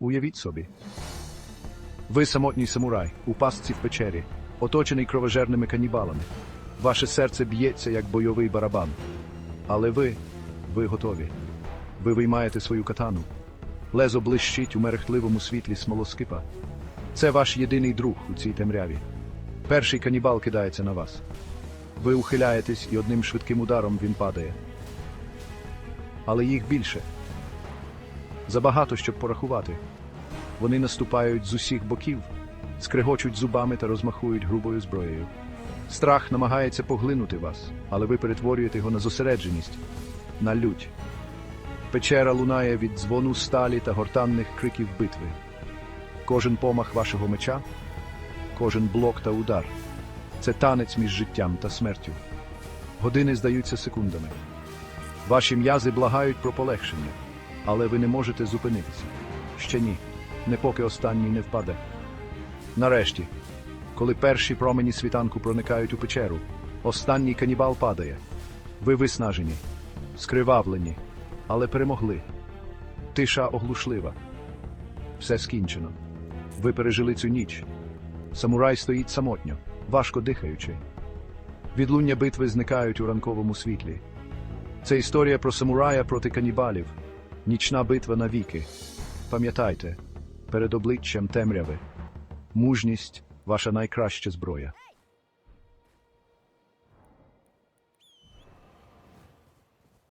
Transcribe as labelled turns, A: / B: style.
A: Уявіть собі. Ви самотній самурай у пастці в печері, оточений кровожерними канібалами. Ваше серце б'ється, як бойовий барабан. Але ви, ви готові. Ви виймаєте свою катану. Лезо блищить у мерехтливому світлі смолоскипа. Це ваш єдиний друг у цій темряві. Перший канібал кидається на вас. Ви ухиляєтесь, і одним швидким ударом він падає. Але їх більше. Забагато, щоб порахувати. Вони наступають з усіх боків, скрегочуть зубами та розмахують грубою зброєю. Страх намагається поглинути вас, але ви перетворюєте його на зосередженість, на лють. Печера лунає від дзвону сталі та гортанних криків битви. Кожен помах вашого меча, кожен блок та удар це танець між життям та смертю. Години здаються секундами. Ваші м'язи благають про полегшення, але ви не можете зупинитися. Ще ні, не поки останній не впаде. Нарешті, коли перші промені світанку проникають у печеру, останній канібал падає. Ви виснажені, скривавлені, але перемогли. Тиша оглушлива. Все скінчено. Ви пережили цю ніч. Самурай стоїть самотньо, важко дихаючи. Відлуння битви зникають у ранковому світлі. Це історія про самурая проти канібалів, нічна битва навіки. Пам'ятайте, перед обличчям темряви, мужність ваша найкраща зброя.